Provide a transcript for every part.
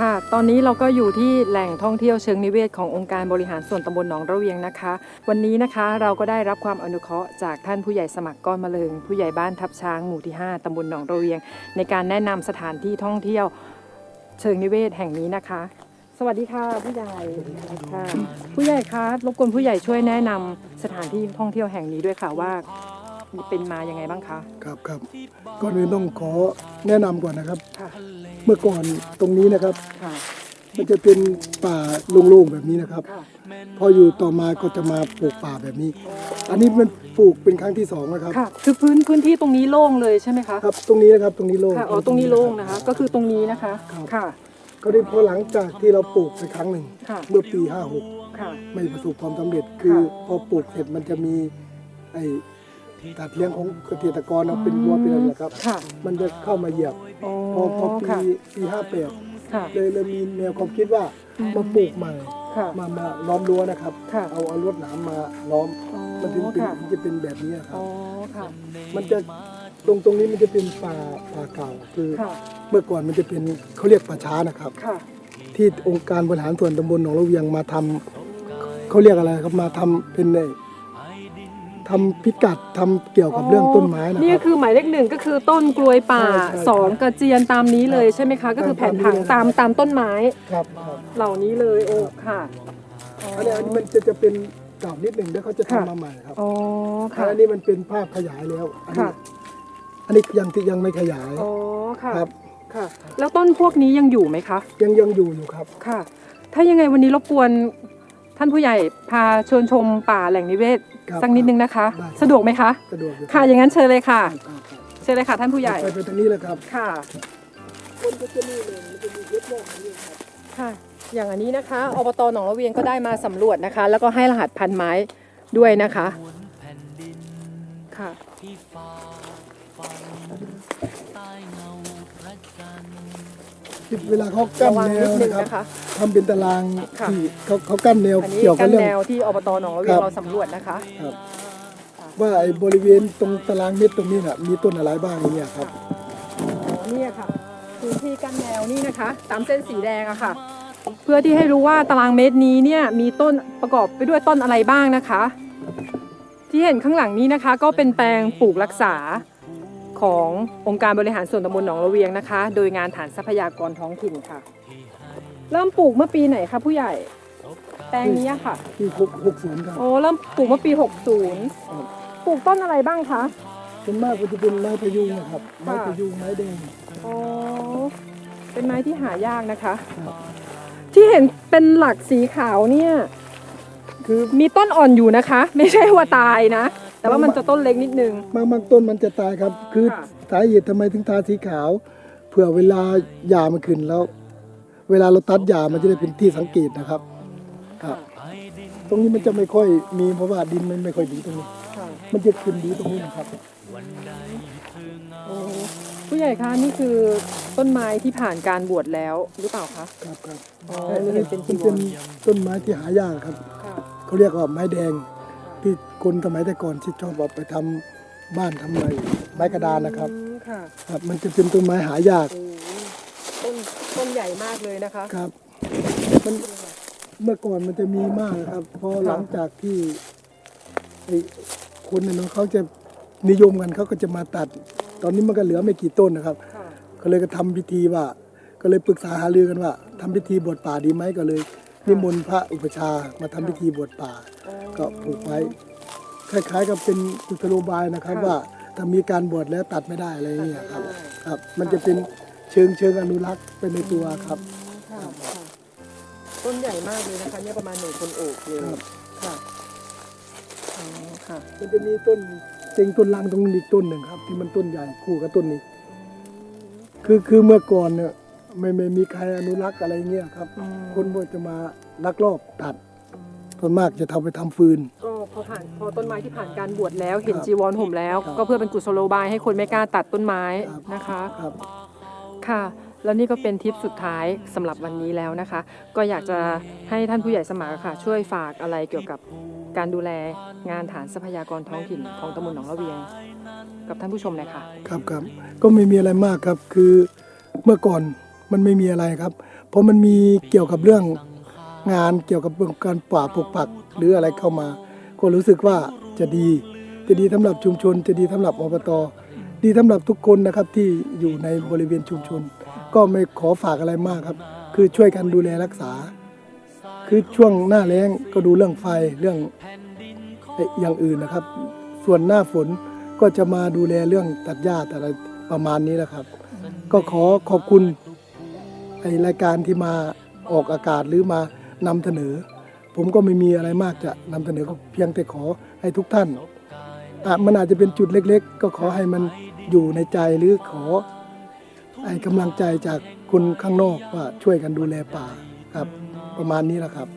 ค่ะ ตอนนี้เราก็อยู่ที่แหล่งท่องเที่ยวเชิงนิเวศขององค์การบริหารส่วนตำบลหนองระเวียงนะคะ วันนี้นะคะเราก็ได้รับความอนุเคราะห์จากท่านผู้ใหญ่สมัครก้อนมะเริงผู้ใหญ่บ้านทับช้างหมู่ที่ 5ตำบลหนองระเวียง ในการแนะนำสถานที่ท่องเที่ยวเชิงนิเวศแห่งนี้นะคะ สวัสดีค่ะผู้ใหญ่ค่ะผู้ใหญ่คะรบกวนผู้ใหญ่ช่วยแนะนำสถานที่ท่องเที่ยวแห่งนี้ด้วยค่ะว่า เป็นมายังไงบ้างคะ ครับครับก่อนอื่นต้องขอแนะนำก่อนนะครับ ค่ะ เมื่อก่อนตรงนี้นะครับ ค่ะ มันจะเป็นป่าโล่งๆแบบนี้นะครับ ค่ะ พออยู่ต่อมาก็จะมาปลูกป่าแบบนี้ อันนี้มันปลูกเป็นครั้งที่สองนะครับ ค่ะ คือพื้นพื้นที่ตรงนี้โล่งเลยใช่ไหมคะ ครับ ตรงนี้นะครับตรงนี้โล่ง ค่ะ อ๋อ ตรงนี้โล่งนะคะ ก็คือตรงนี้นะคะ ครับ ค่ะ ก็ได้พอหลังจากที่เราปลูกไปครั้งหนึ่ง ค่ะ เมื่อปี ค่ะ 56 ไม่ประสบความสำเร็จ คือค่ะพอปลูกเสร็จมันจะมีไอ้ ตัดเลี้ยงของเกษตรกรเอาเป็นวัวเป็นอะไรนะครับ ค่ะมันจะเข้ามาเหยียบอ๋อพอพอปีค่ะ ปี58ค่ะ เลยเลยมีแนวความคิดว่ามาปลูกใหม่ค่ะ มามาล้อมรั้วนะครับ ค่ะเอาเอาลวดหนามมาล้อมอ๋อมันถึงเป็นค่ะมันจะเป็นแบบนี้ครัอ๋บ อ ค่ะ มันจะตรงตรงนี้มันจะเป็นป่าป่าเก่าคือ ค่ะ เมื่อก่อนมันจะเป็นเขาเรียกป่าช้านะครับ ค่ะ ที่องค์การบริหารส่วนตำบลหนองระเวียงมาทำเขาเรียกอะไรครับมาทำเป็นไอ้ ทำพิกัดทำเกี่ยวกับเรื่องต้นไม้นะนี่คก็รับคือหมายเลขหนึ่งก็คือต้นกลวยป่าใช่ใช่สองกระเจียนตามนี้เลยใช่ไหมคะ ก็คือแผนผังตามตามต้นไม้ครับครับเหล่านี้เลยโอ้ค่ะอ๋ออันนี้อันนี้มันจะจะเป็นเก่านิดหนึ่งแล้วเขาจะค่ะ ทำมาใหม่ครับอ๋อค่ะอันนี้มันเป็นภาพขยายแล้ว อันนี้ค่ะอันนี้ยังที่ยังไม่ขยายอ๋อค่ะครับ ค่ะ แล้วต้นพวกนี้ยังอยู่ไหมคะ ยังยังอยู่อยู่ครับ ค่ะ ถ้ายังไงวันนี้รบกวน ท่านผู้ใหญ่พาเชิญชมป่าแหล่งนิเวศครับสักนิดนึงนะคะ ได้ครับ สะดวกไหมคะ สะดวกอยู่ค่ะอย่างนั้นเชิญเลยค่ะ ครับครับเชิญเลยค่ะท่านผู้ใหญ่ไปไปตรงนี้เลยครับค่ะ คนก็จะนี่เลยมันจะมีเย็บโม่อันนี้ครับค่ะ อย่างอันนี้นะคะอบตหนองระเวียงก็ได้มาสำรวจนะคะ แล้วก็ให้รหัสพันไม้ด้วยนะคะ ค่ะ ที่เวลาเขากั้นระวังแนนิดวนึงนะครับนะคะ ทำเป็นตารางค่ะ ที่เขาเขากั้นแนวอันนี้เกี่ยวกักับนเรื่องแนวที่อบตหนองระเวียงครับเราสำรวจนะคะ ครับว่าไอ้บริเวณตรงตารางเมตรตรงนี้น่ะมีต้นอะไรบ้างอย่างเงี้ยครับอ๋อเนี่ยค่ะพื้นที่กั้นแนวนี่นะคะ ตามเส้นสีแดงอะค่ะ เพื่อที่ให้รู้ว่าตารางเมตรนี้เนี่ยมีต้นประกอบไปด้วยต้นอะไรบ้างนะคะ ที่เห็นข้างหลังนี้นะคะ ก็เป็นแปลงปลูกรักษาขององค์การบริหารส่วนตำบลหนองระเวียงนะคะ โดยงานฐานทรัพยากรท้องถิ่นค่ะ เริ่มปลูกเมื่อปีไหนคะผู้ใหญ่ แปลงนี้อะค่ะที่หกหกศูนย์ครับโอ้เริ่มปลูกเมื่อปีครับ60 ปลูกต้นอะไรบ้างคะส่วนมากก็จะเป็นไม้พะยุงนะครับ ไม้ค่ะพะยุงไม้แดงอ๋อเป็นไม้ที่หายากนะคะครับที่เห็นเป็นหลักสีขาวเนี่ย คือมีต้นอ่อนอยู่นะคะ ไม่ใช่ว่าตายนะ แต่ว่ามันจะต้นเล็กนิดนึง บางบางต้นมันจะตายครับ คือค่ะ สาเหตุทำไมถึงทาสีขาว เผื่อเวลาหญ้ามันขึ้นแล้ว เวลาเราตัดหญ้ามันจะได้เป็นที่สังเกตนะครับ ครับ ตรงนี้มันจะไม่ค่อยมีเพราะว่าดินมันไม่ค่อยดีตรงนี้ ค่ะมันจะขึ้นดีตรงนี้นะครับ โอ้ผู้ใหญ่คะนี่คือต้นไม้ที่ผ่านการบวชแล้วหรือเปล่าคะ ครับครับอ๋ออันจะนี้เห็นเป็นมัจีนวเป็นรต้นไม้ที่หายากครับค่ะ เขาเรียกว่าไม้แดงที่คนสมัยแต่ก่อนที่ชอบเอาไปทำบ้านทำอะไรไม้กระดานนะครับอืมค่ะครับ มันจะเป็นต้นไม้หายากโอ้ต้นต้นใหญ่มากเลยนะคะ ครับ มันเมื่อก่อนมันจะมีมากครับพอหลังจากที่ไอ้คนเนี่ยเนาะเขาจะนิยมกันเขาก็จะมาตัด ตอนนี้มันก็เหลือไม่กี่ต้นนะครับ ค่ะก็เลยก็ทำพิธีว่า ก็เลยปรึกษาหารือกันว่าทำพิธีบวชป่าดีไหมก็เลย นิมนต์พระอุปชฌาย์มาทำพิธีบวชป่าอ๋อก็ผูกไว้ คล้ายๆ กับเป็นกุศโลบายนะครับค่ะว่าถ้ามีการบวชแล้วตัดไม่ได้อะไรอย่างเงี้ยครับตัดไม่ได้ครับ มันจะเป็นเชิงเชิงอนุรักษ์ไปในตัวครับค่ะค่ะต้นใหญ่มากเลยนะคะเนี่ยประมาณหนึ่งคนโอบเลยครับ ค่ะอ๋อค่ะ มันจะมีต้นเซ็งต้นลังตรงนี้อีกต้นหนึ่งครับ ที่มันต้นใหญ่คู่กับต้นนี้ คือคือเมื่อก่อนเนี่ยไม่ไม่มีใครอนุรักษ์อะไรเงี้ยครับอืมคนก็จะมา ลักลอบตัดส่วนมากจะทำไปทำฟืน ก็พอผ่านพอต้นไม้ที่ผ่านการบวชแล้ว เห็นครับจีวรห่มแล้ว ครับ ก็เพื่อเป็นกุศโลบายให้คนไม่กล้าตัดต้นไม้ครับนะคะ ครับ ค่ะ แล้วนี่ก็เป็นทิปสุดท้ายสำหรับวันนี้แล้วนะคะ ก็อยากจะให้ท่านผู้ใหญ่สมัครค่ะ ช่วยฝากอะไรเกี่ยวกับการดูแลงานฐานทรัพยากรท้องถิ่นของตำบลหนองระเวียง กับท่านผู้ชมเลยค่ะ ครับครับก็ไม่มีอะไรมากครับคือเมื่อก่อนมันไม่มีอะไรครับพเพราะมันมีเกี่ยวกับเรื่อง งานเกี่ยวกับเรื่องการป่าปลูกผักหรืออะไรเข้ามา ก็รู้สึกว่าจะดี จะดีสำหรับชุมชน จะดีสำหรับอบตดีสำหรับทุกคนนะครับที่อยู่ในบริเวณชุมชน ก็ไม่ขอฝากอะไรมากครับ คือช่วยกันดูแลรักษา คือช่วงหน้าแล้งก็ดูเรื่องไฟเรื่องอย่างอื่นนะครับ ส่วนหน้าฝนก็จะมาดูแลเรื่องตัดหญ้าตัดอะไรประมาณนี้แหละครับ ก็ขอขอบคุณไอรายการที่มาออกอากาศหรือมา นำเสนอ ผมก็ไม่มีอะไรมากจะนำเสนอก็เพียงแต่ขอให้ทุกท่านอะมันอาจจะเป็นจุดเล็ก ๆ ก็ขอให้มันอยู่ในใจหรือขอไอ้กำลังใจจากคนข้างนอกว่าช่วยกันดูแลป่าครับ ประมาณนี้แหละครับ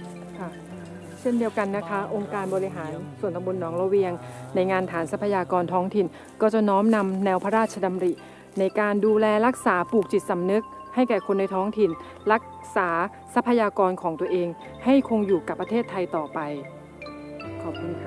เช่นเดียวกันนะคะ องค์การบริหารส่วนตำบลหนองระเวียง ในงานฐานทรัพยากรท้องถิ่น ก็จะน้อมนำแนวพระราชดำริ ในการดูแลรักษาปลูกจิตสำนึก ให้แก่คนในท้องถิ่น รักษาทรัพยากรของตัวเอง ให้คงอยู่กับประเทศไทยต่อไป ขอบคุณค่ะ